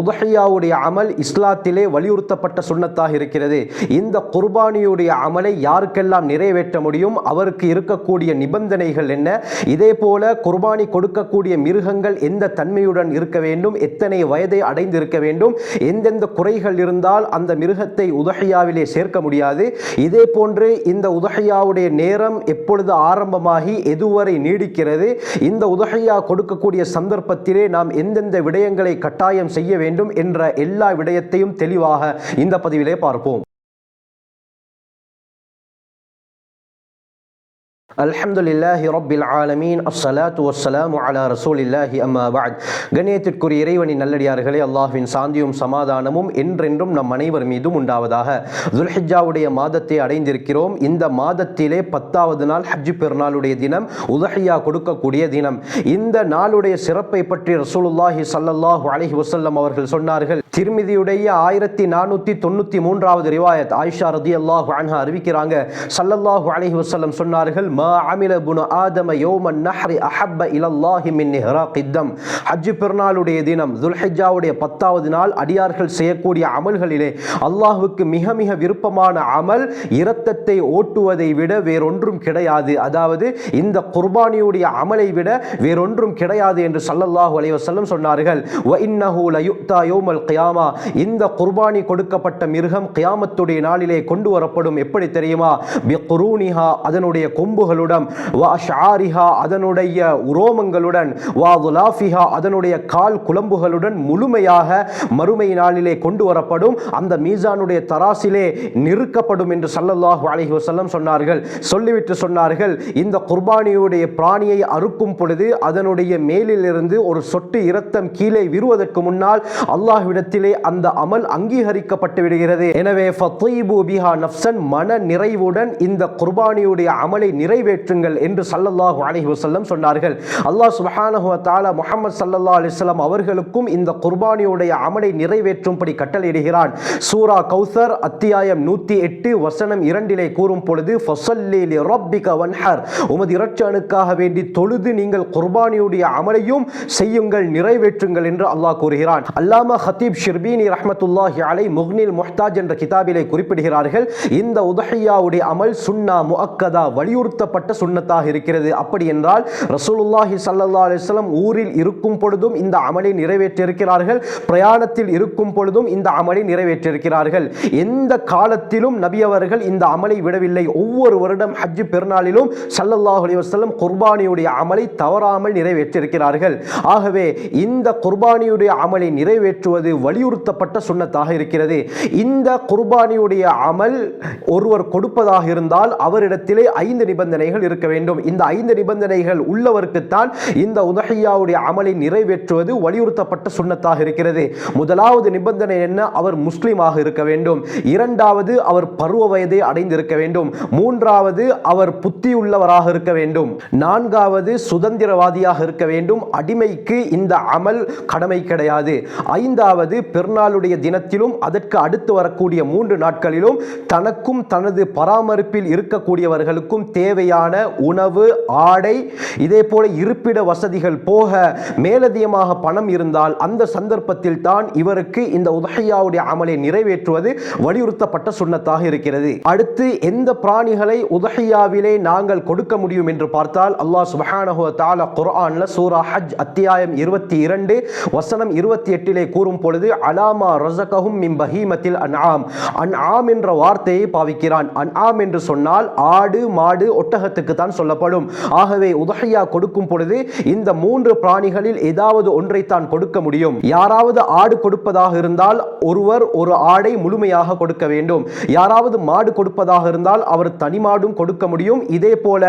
உதஹியாவுடைய அமல் இஸ்லாத்திலே வலியுறுத்தப்பட்ட சுண்ணத்தாக இருக்கிறது. இந்த குர்பானியுடைய அமலை யாருக்கெல்லாம் நிறைவேற்ற முடியும்? அவருக்கு இருக்கக்கூடிய நிபந்தனைகள் என்ன? இதே போல குர்பானி கொடுக்கக்கூடிய மிருகங்கள் எந்த தன்மையுடன் இருக்க வேண்டும்? எத்தனை வயதை அடைந்திருக்க வேண்டும்? எந்தெந்த குறைகள் இருந்தால் அந்த மிருகத்தை உதஹியாவிலே சேர்க்க முடியாது. இதே போன்று இந்த உதஹியாவுடைய நேரம் எப்பொழுது ஆரம்பமாகி எதுவரை நீடிக்கிறது? இந்த உதஹையா கொடுக்கக்கூடிய சந்தர்ப்பத்திலே நாம் எந்தெந்த விடயங்களை கட்டாயம் செய்ய வேண்டும் என்ற எல்லா விடயத்தையும் தெளிவாக இந்த பதிவிலே பார்ப்போம். அல்ஹம்துலில்லாஹி ரொப்பில் ஆலமீன். அஸ்ஸலாத்து வssalamu அலா ரசூலில்லாஹி அம்மா பஅத். கணியத்திற்குரிய இறைவனின் நல்லடியார்களே அல்லாஹ்வின் சாந்தியும் சமாதானமும் என்றென்றும் நம் அனைவர் மீதும் உண்டாவதாக. துல்ஹிஜாவுடைய மாதத்தை அடைந்திருக்கிறோம். இந்த மாதத்திலே பத்தாவது நாள் ஹஜ் பெருநாளுடைய தினம் உதஹியா கொடுக்கக்கூடிய தினம். இந்த நாளுடைய சிறப்பை பற்றி ரசூலுல்லாஹி சல்லல்லாஹு அலைஹி வஸல்லம் அவர்கள் சொன்னார்கள். திருமிதியுடைய ஆயிரத்தி நானூற்றி தொண்ணூற்றி மூன்றாவது ரிவாயத் ஆயிஷா ரதி அல்லாஹு அன்ஹா அறிவிக்கிறாங்க. சல்லல்லாஹு அலைஹி வஸல்லம் சொன்னார்கள் மா அமில புனு ஆதம யோமன் நஹ்ரி அஹப்ப இலல்லாஹி மின் இஹ்ராகித்தம் ஹஜ்ஜு பெருநாளுடைய தினம் துல்ஹிஜாவுடைய பத்தாவது நாள் அடியார்கள் செய்யக்கூடிய அமல்களிலே அல்லாஹுக்கு மிக மிக விருப்பமான அமல் இரத்தத்தை ஓட்டுவதை விட வேறொன்றும் கிடையாது. அதாவது இந்த குர்பானியுடைய அமலை விட வேறொன்றும் கிடையாது என்று சல்லல்லாஹு அலைவசல்லம் சொன்னார்கள். வ இன்னஹு லயுக்தா யோமல் கியாமா. இந்த குர்பானி கொடுக்கப்பட்ட மிருகம் கியாமத்துடைய நாளிலே கொண்டு வரப்படும். எப்படி தெரியுமா? பி குரூனிஹா. அதனுடைய கொம்புகளுடன் அதனுடைய உரோமங்களுடன் வா துலாஃபிஹா அதனுடைய கால் குழம்புகளுடன் முழுமையாக மறுமை நாளிலே கொண்டு வரப்படும் அந்த மீசானுடைய தராசிலே நிறுக்கப்படும் என்று ஸல்லல்லாஹு அலஹி வசல்லம் சொன்னார்கள். சொல்லிவிட்டு சொன்னார்கள் இந்த குர்பானியுடைய பிராணியை அறுக்கும் பொழுது அதனுடைய மேலிலிருந்து ஒரு சொட்டு இரத்தம் கீழே விருவதற்கு முன்னால் அல்லாஹ்விடத்திலே அந்த அமல் அங்கீகரிக்கப்பட்டு விடுகிறது. எனவே ஃபத்தீபு பிஹா நஃப்சன் மன நிறைவுடன் இந்த குர்பானியுடைய அமலை நிறைவு நிறைவேற்றுங்கள் என்று சல்லல்லாஹு அலஹி வசல்லம் சொன்னார்கள். அல்லாஹ் சுபஹானஹு தாலா முகமது சல்லல்லா அலிஸ்லாம் அவர்களுக்கும் இந்த குர்பானியுடைய அமலை நிறைவேற்றும்படி கட்டளையிடுகிறான். சூரா கௌசர் அத்தியாயம் நூற்றி எட்டு வசனம் இரண்டிலே கூறும் பொழுது ஃபஸல்லி ரப்பிக வன்ஹர். உமது இரட்சனுக்காக வேண்டி தொழுது நீங்கள் குர்பானியுடைய அமலையும் செய்யுங்கள் நிறைவேற்றுங்கள் என்று அல்லாஹ் கூறுகிறான். அல்லாமா ஹத்தீப் ஷிர்பீனி ரஹமத்துல்லாஹி அலை முக்னில் முஹ்தாஜ் என்ற கிதாபிலே குறிப்பிடுகிறார்கள் இந்த உதஹையாவுடைய அமல் சுன்னா முஅக்கதா சொல்லப்பட்ட சுண்ணத்தாக இருக்கிறது. அப்படி என்றால் ரசூலுல்லாஹி சல்லா அலிஸ்லம் ஊரில் இருக்கும் பொழுதும் இந்த அமலை நிறைவேற்றியிருக்கிறார்கள். பிரயாணத்தில் இருக்கும் பொழுதும் இந்த அமலை நிறைவேற்றியிருக்கிறார்கள். எந்த காலத்திலும் நபி அவர்கள் இந்த அமலை விடவில்லை. ஒவ்வொரு வருடம் ஹஜ்ஜு பெருநாளிலும் சல்லல்லாஹு அலைஹி குர்பானியுடைய அமலை தவறாமல் நிறைவேற்றியிருக்கிறார்கள். ஆகவே இந்த குர்பானியுடைய அமலை நிறைவேற்றுவது வலியுறுத்தப்பட்ட சுன்னத்தாக இருக்கிறது. இந்த குர்பானியுடைய அமல் ஒருவர் கொடுப்பதாக இருந்தால் அவரிடத்திலே ஐந்து நிபந்தனை நிபந்தனைகள் இருக்க வேண்டும். இந்த ஐந்து நிபந்தனைகள் உள்ளவருக்குத்தான் இந்த உதஹியாவுடைய அமலை நிறைவேற்றுவது வலியுறுத்தப்பட்ட சுண்ணத்தாக இருக்கிறது. முதலாவது நிபந்தனை என்ன? அவர் முஸ்லீமாக இருக்க வேண்டும். இரண்டாவது அவர் பருவ வயதை அடைந்திருக்க வேண்டும். மூன்றாவது அவர் புத்தி உள்ளவராக இருக்க வேண்டும். நான்காவது சுதந்திரவாதியாக இருக்க வேண்டும். அடிமைக்கு இந்த அமல் கடமை கிடையாது. ஐந்தாவது பெருநாளுடைய தினத்திலும் அதற்கு அடுத்து வரக்கூடிய மூன்று நாட்களிலும் தனக்கும் தனது பராமரிப்பில் இருக்கக்கூடியவர்களுக்கும் தேவையான உணவு ஆடை இதே போல இருப்பிட வசதிகள் போக மேலதிகமாக பணம் இருந்தால் அந்த சந்தர்ப்பத்தில் தான் இவருக்கு இந்த உதஹையாவுடைய அமலை நிறைவேற்றுவது வலியுறுத்தப்பட்ட சுண்ணத்தாக இருக்கிறது. அடுத்து எந்த பிராணிகளை உதஹையாவிலே நாங்கள் கொடுக்க முடியும் என்று பார்த்தால் அல்லாஹ் சுபஹானஹு வ குர்ஆன்ல சூரா ஹஜ் அத்தியாயம் இருபத்தி இரண்டு வசனம் இருபத்தி எட்டிலே கூறும் பொழுது அலாமா ரசகஹும் மின் பஹீமத்தில் அன்ஆம். அன்ஆம் என்ற வார்த்தையை பாவிக்கிறான். அன்ஆம் என்று சொன்னால் ஆடு மாடு ஒட்ட ஒட்டகத்துக்கு தான் சொல்லப்படும். ஆகவே உதகையா கொடுக்கும் பொழுது இந்த மூன்று பிராணிகளில் ஏதாவது ஒன்றைத்தான் கொடுக்க முடியும். யாராவது ஆடு கொடுப்பதாக இருந்தால் ஒருவர் ஒரு ஆடை முழுமையாக கொடுக்க வேண்டும். யாராவது மாடு கொடுப்பதாக இருந்தால் அவர் தனி மாடும் கொடுக்க முடியும். இதே போல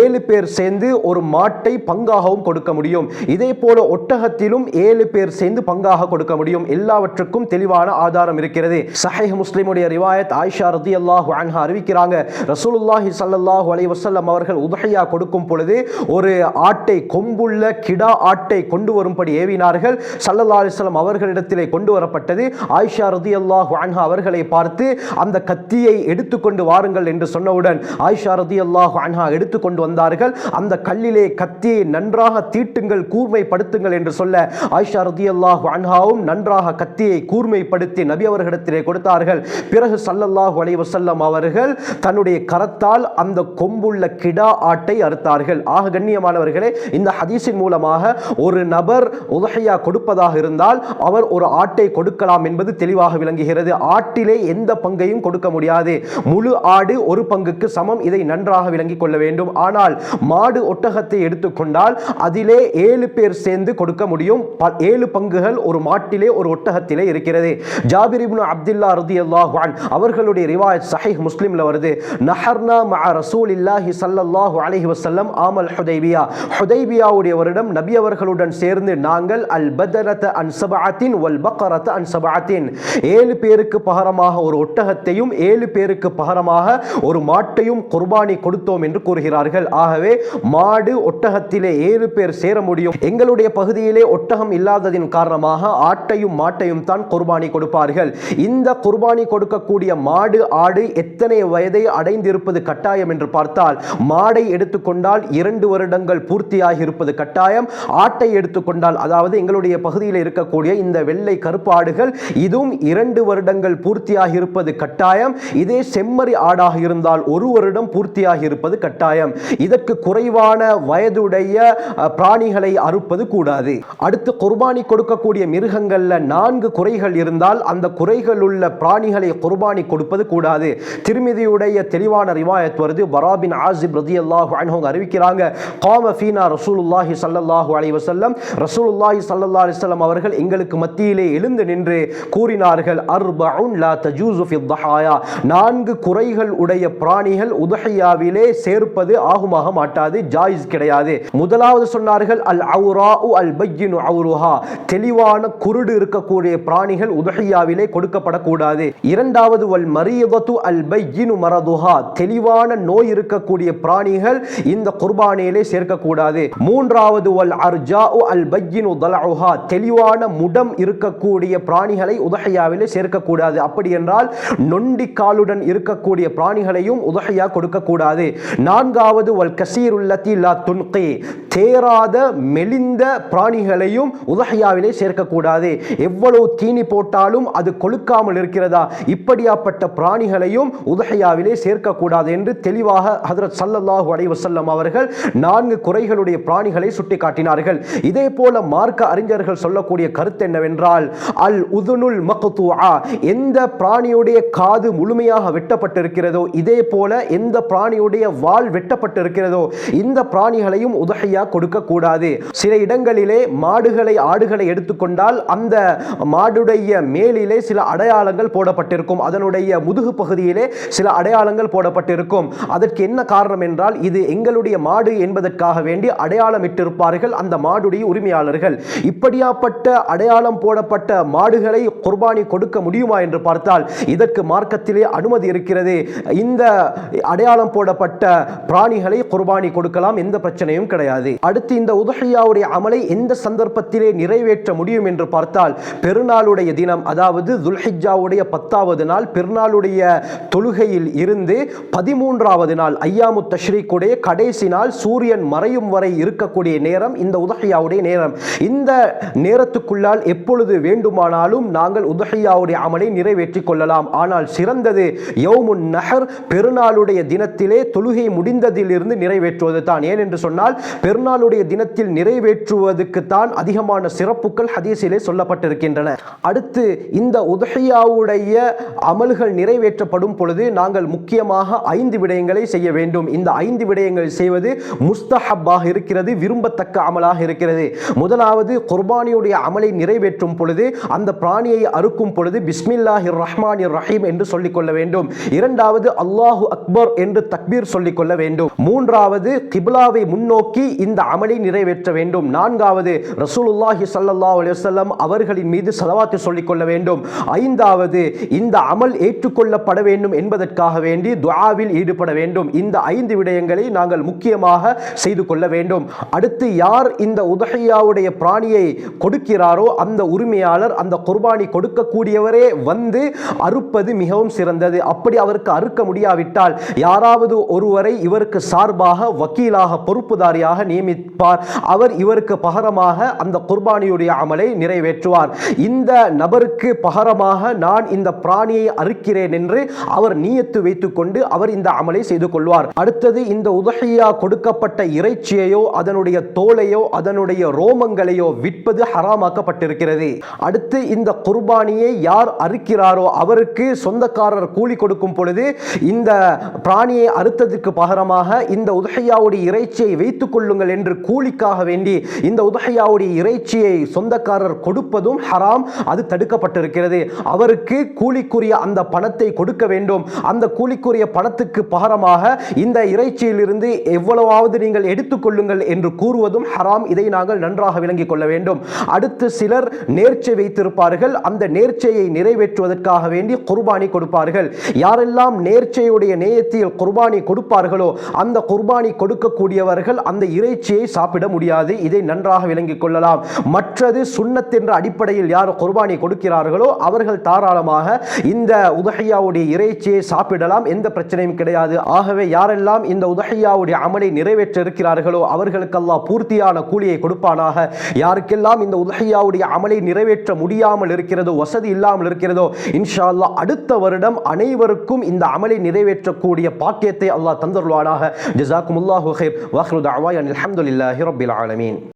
ஏழு பேர் சேர்ந்து ஒரு மாட்டை பங்காகவும் கொடுக்க முடியும். இதே போல ஒட்டகத்திலும் ஏழு பேர் சேர்ந்து பங்காக கொடுக்க முடியும். எல்லாவற்றுக்கும் தெளிவான ஆதாரம் இருக்கிறது. சஹீஹ் முஸ்லிமுடைய ரிவாயத் ஆயிஷா ரதி அல்லாஹு அன்ஹா அறிவிக்கிறாங்க. ரசூலுல்லாஹி சல்லாஹூ அலைவசம் வசல்லம் அவர்கள் உதகையா கொடுக்கும் பொழுது ஒரு ஆட்டை கொம்புள்ள கிடா ஆட்டை கொண்டு வரும்படி ஏவினார்கள். சல்லல்லா அலிஸ்லாம் அவர்களிடத்திலே கொண்டு வரப்பட்டது. ஆயிஷா ரதி அல்லாஹ் வான்ஹா அவர்களை பார்த்து அந்த கத்தியை எடுத்துக்கொண்டு வாருங்கள் என்று சொன்னவுடன் ஆயிஷா ரதி அல்லாஹ் வான்ஹா எடுத்துக்கொண்டு வந்தார்கள். அந்த கல்லிலே கத்தியை நன்றாக தீட்டுங்கள் கூர்மைப்படுத்துங்கள் என்று சொல்ல ஆயிஷா ரதி அல்லாஹ் வான்ஹாவும் நன்றாக கத்தியை கூர்மைப்படுத்தி நபி அவர்களிடத்திலே கொடுத்தார்கள். பிறகு சல்லல்லாஹு அலைஹி வஸல்லம் அவர்கள் தன்னுடைய கரத்தால் அந்த கொம்புள்ள உள்ள கிடா ஆட்டை அறுத்தார்கள். ஆக கண்ணியமானவர்களே இந்த ஹதீஸின் மூலமாக ஒரு நபர் உதகையா கொடுப்பதாக இருந்தால் அவர் ஒரு ஆட்டை கொடுக்கலாம் என்பது தெளிவாக விளங்குகிறது. ஆட்டிலே எந்த பங்கையும் கொடுக்க முடியாது. முழு ஆடு ஒரு பங்குக்கு சமம். இதை நன்றாக விளங்கிக் கொள்ள வேண்டும். ஆனால் மாடு ஒட்டகத்தை எடுத்துக்கொண்டால் அதிலே ஏழு பேர் சேர்ந்து கொடுக்க முடியும். ஏழு பங்குகள் ஒரு மாட்டிலே ஒரு ஒட்டகத்திலே இருக்கிறது. ஜாபிர் இப்னு அப்துல்லா ரதியல்லாஹு அல்லாஹான் அவர்களுடைய ரிவாயத் சஹிஹ் முஸ்லிம்ல வருது. நஹர்னா மஅ ரசூலில்லாஹி ஸல்லல்லாஹு அலஹி வசல்லம் ஆமல் ஹுதைபியா. ஹுதைபியாவுடைய வருடம் நபி அவர்களுடன் சேர்ந்து நாங்கள் அல் பதரத அன் சபஅத்தின் வல் பக்கரத அன் சபஅத்தின். ஏழு பேருக்கு பகரமாக ஒரு ஒட்டகத்தையும் ஏழு பேருக்கு பகரமாக ஒரு மாட்டையும் குர்பானி கொடுத்தோம் என்று கூறுகிறார்கள். ஆகவே மாடு ஒட்டகத்திலே ஏழு பேர் சேர முடியும். எங்களுடைய பகுதியிலே ஒட்டகம் இல்லாததின் காரணமாக ஆட்டையும் மாட்டையும் தான் குர்பானி கொடுப்பார்கள். இந்த குர்பானி கொடுக்கக்கூடிய மாடு ஆடு எத்தனை வயதை அடைந்திருப்பது கட்டாயம் என்று பார்த்தால் மாடை எடுத்துக்கொண்டால் இரண்டு வருடங்கள் பூர்த்தியாகி இருப்பது கட்டாயம். ஆட்டை எடுத்துக்கொண்டால் அதாவது எங்களுடைய பகுதியில் இருக்கக்கூடிய இந்த வெள்ளை கருப்பு ஆடுகள் இதுவும் இரண்டு வருடங்கள் பூர்த்தியாகி இருப்பது கட்டாயம். இதே செம்மறி ஆடாக இருந்தால் ஒரு வருடம் பூர்த்தியாகி இருப்பது கட்டாயம். இதற்கு குறைவான வயதுடைய அஹ், பிராணிகளை அறுப்பது கூடாது. அடுத்து குர்பானி கொடுக்கக்கூடிய மிருகங்கள்ல நான்கு குறைகள் இருந்தால் அந்த குறைகள் உள்ள பிராணிகளை குர்பானி கொடுப்பது கூடாது. திருமிதியுடைய தெளிவான ரிவாயத் வருது பராபின் ஆசிப் ரதி அல்லாஹு அவங்க அறிவிக்கிறாங்க காம ஃபீனா ரசூலுல்லாஹி சல்லல்லாஹு அலி வசல்லம் ரசூலுல்லாஹி சல்லல்லா அலைஹி அவர்கள் எங்களுக்கு மத்தியிலே எழுந்து நின்று கூறினார்கள் அர்பஉன் லா தஜூசு ஃபி தஹாயா நான்கு குறைகள் உடைய பிராணிகள் உதஹையாவிலே சேர்ப்பது ஆகுமாக மாட்டாது ஜாயிஸ் கிடையாது. முதலாவது சொன்னார்கள் அல் அவுராஉ அல் பையினு அவுருஹா. தெளிவான குருடு இருக்கக்கூடிய பிராணிகள் உதஹையாவிலே கொடுக்கப்படக்கூடாது. இரண்டாவது வல் மரியதத்து அல் பையினு மரதுஹா. தெளிவான நோய் இருக்கக்கூடிய இருக்கக்கூடிய பிராணிகள் இந்த குர்பானியிலே சேர்க்கக்கூடாது. மூன்றாவது வல் அர்ஜா அல் பையின் தலஉஹா தெளிவான முடம் இருக்கக்கூடிய பிராணிகளை உதகையாவிலே சேர்க்கக்கூடாது. அப்படி என்றால் நொண்டி காலுடன் இருக்கக்கூடிய பிராணிகளையும் உதகையா கொடுக்கக்கூடாது. நான்காவது வல் கசீருல்லத்தி லா துன்கி. தேராத மெலிந்த பிராணிகளையும் உதகையாவிலே சேர்க்கக்கூடாது. எவ்வளவு தீனி போட்டாலும் அது கொழுக்காமல் இருக்கிறதா? இப்படியாப்பட்ட பிராணிகளையும் உதகையாவிலே சேர்க்கக்கூடாது என்று தெளிவாக ஹதரத் ஸல்லல்லாஹு அலைஹி வஸல்லம் அவர்கள் நான்கு குறைகளுடைய பிராணிகளை சுட்டி காட்டினார்கள் இதே போல மார்க்க அறிஞர்கள் சொல்லக்கூடிய கருத்து என்னவென்றால் அல் உதுனுல் மக்துஆ எந்த பிராணியுடைய காது முழுமையாக வெட்டப்பட்டிருக்கிறதோ இதே போல எந்த பிராணியுடைய வால் வெட்டப்பட்டிருக்கிறதோ இந்த பிராணிகளையும் உதகையா கொடுக்க கூடாது சில இடங்களிலே மாடுகளை ஆடுகளை எடுத்துக்கொண்டால் அந்த மாடுடைய மேலிலே சில அடையாளங்கள் போடப்பட்டிருக்கும். அதனுடைய முதுகு பகுதியிலே சில அடையாளங்கள் போடப்பட்டிருக்கும். அதற்கு என்ன காரணம் என்றால் இது எங்களுடைய மாடு என்பதற்காக வேண்டி அடையாளமிட்டிருப்பார்கள் அந்த மாடுடைய உரிமையாளர்கள். இப்படியாப்பட்ட அடையாளம் போடப்பட்ட மாடுகளை குர்பானி கொடுக்க முடியுமா என்று பார்த்தால் இதற்கு மார்க்கத்திலே அனுமதி இருக்கிறது. இந்த அடையாளம் போடப்பட்ட பிராணிகளை குர்பானி கொடுக்கலாம் எந்த பிரச்சனையும் கிடையாது. அடுத்து இந்த உதஹையாவுடைய அமலை எந்த சந்தர்ப்பத்திலே நிறைவேற்ற முடியும் என்று பார்த்தால் பெருநாளுடைய தினம் அதாவது துல்ஹிஜாவுடைய பத்தாவது நாள் பெருநாளுடைய தொழுகையில் இருந்து பதிமூன்றாவது நாள் ஐயாமு தஷ்ரீக்குடைய கடைசி நாள் சூரியன் மறையும் வரை இருக்கக்கூடிய நேரம் இந்த உதஹையாவுடைய நேரம். இந்த நேரத்துக்குள்ளால் எப்பொழுது வேண்டுமானாலும் நாங்கள் உதஹையாவுடைய அமலை நிறைவேற்றிக் கொள்ளலாம். ஆனால் சிறந்தது யௌமுன் நகர் பெருநாளுடைய தினத்திலே தொழுகை முடிந்ததிலிருந்து நிறைவேற்றுவது தான். ஏன் என்று சொன்னால் பெருநாளுடைய தினத்தில் நிறைவேற்றுவதற்கு தான் அதிகமான சிறப்புகள் ஹதீஸிலே சொல்லப்பட்டிருக்கின்றன. அடுத்து இந்த உதஹியாவுடைய அமல்கள் நிறைவேற்றப்படும் பொழுது நாங்கள் முக்கியமாக ஐந்து விடயங்களை செய்ய வேண்டும். வேண்டும். இந்த ஐந்து விடயங்கள் செய்வது முஸ்தஹப்பாக இருக்கிறது விரும்பத்தக்க அமலாக இருக்கிறது. முதலாவது குர்பானியுடைய அமலை நிறைவேற்றும் பொழுது அந்த பிராணியை அறுக்கும் பொழுது பிஸ்மில்லாஹி ரஹ்மான் ரஹீம் என்று சொல்லிக் கொள்ள வேண்டும். இரண்டாவது அல்லாஹு அக்பர் என்று தக்பீர் சொல்லிக் கொள்ள வேண்டும். மூன்றாவது கிப்லாவை முன்னோக்கி இந்த அமலை நிறைவேற்ற வேண்டும். நான்காவது ரசூலுல்லாஹி சல்லா அலுவலம் அவர்களின் மீது ஸலவாத்து சொல்லிக் கொள்ள வேண்டும். ஐந்தாவது இந்த அமல் ஏற்றுக்கொள்ளப்பட வேண்டும் என்பதற்காக வேண்டி துவாவில் ஈடுபட வேண்டும். இந்த இந்த ஐந்து விடயங்களை நாங்கள் முக்கியமாக செய்து கொள்ள வேண்டும். அடுத்து யார் இந்த உதகையாவுடைய பிராணியை கொடுக்கிறாரோ அந்த உரிமையாளர் அந்த குர்பானி கொடுக்கக்கூடியவரே வந்து அறுப்பது மிகவும் சிறந்தது. அப்படி அவருக்கு அறுக்க முடியாவிட்டால் யாராவது ஒருவரை இவருக்கு சார்பாக வக்கீலாக பொறுப்புதாரியாக நியமிப்பார். அவர் இவருக்கு பகரமாக அந்த குர்பானியுடைய அமலை நிறைவேற்றுவார். இந்த நபருக்கு பகரமாக நான் இந்த பிராணியை அறுக்கிறேன் என்று அவர் நீயத்து வைத்துக்கொண்டு அவர் இந்த அமலை செய்து கொள்வார். அடுத்தது இந்த உதகையா கொடுக்கப்பட்ட இறைச்சியையோ அதனுடைய தோலையோ அதனுடைய ரோமங்களையோ விற்பது ஹராமாக்கப்பட்டிருக்கிறது. அடுத்து இந்த குர்பானியை யார் அறுக்கிறாரோ அவருக்கு சொந்தக்காரர் கூலி கொடுக்கும் பொழுது இந்த பிராணியை அறுத்ததற்கு பகரமாக இந்த உதகையாவுடைய இறைச்சியை வைத்துக் கொள்ளுங்கள் என்று கூலிக்காக வேண்டி இந்த உதகையாவுடைய இறைச்சியை சொந்தக்காரர் கொடுப்பதும் ஹராம் அது தடுக்கப்பட்டிருக்கிறது. அவருக்கு கூலிக்குரிய அந்த பணத்தை கொடுக்க வேண்டும். அந்த கூலிக்குரிய பணத்துக்கு பகரமாக இந்த இறைச்சியிலிருந்து எவ்வளவாவது நீங்கள் எடுத்துக்கொள்ளுங்கள் என்று கூறுவதும் ஹராம். இதை நாங்கள் நன்றாக விளங்கிக் கொள்ள வேண்டும். அடுத்து சிலர் நேர்ச்சை வைத்திருப்பார்கள். அந்த நேர்ச்சையை நிறைவேற்றுவதற்காக வேண்டி குர்பானி கொடுப்பார்கள். யாரெல்லாம் நேர்ச்சையுடைய நேயத்தில் குர்பானி கொடுப்பார்களோ அந்த குர்பானி கொடுக்கக்கூடியவர்கள் அந்த இறைச்சியை சாப்பிட முடியாது. இதை நன்றாக விளங்கிக் கொள்ளலாம். மற்றது சுன்னத் என்ற அடிப்படையில் யார் குர்பானி கொடுக்கிறார்களோ அவர்கள் தாராளமாக இந்த உதகையாவுடைய இறைச்சியை சாப்பிடலாம். எந்த பிரச்சனையும் கிடையாது. ஆகவே யார் யாரெல்லாம் இந்த உதகையாவுடைய அமலை நிறைவேற்ற இருக்கிறார்களோ அவர்களுக்கெல்லாம் பூர்த்தியான கூலியை கொடுப்பானாக? யாருக்கெல்லாம் இந்த உதஹையாவுடைய அமலை நிறைவேற்ற முடியாமல் இருக்கிறதோ வசதி இல்லாமல் இருக்கிறதோ இன்ஷா அல்லாஹ் அடுத்த வருடம் அனைவருக்கும் இந்த அமலை நிறைவேற்றக்கூடிய பாக்கியத்தை அல்லாஹ் தந்தருவானாக ஜசாக்குமுல்லாஹு ஹைர் வஹ்ருதாவாய் அனில் ஹம்துலில்லாஹி ரப்பில் ஆலமீன்.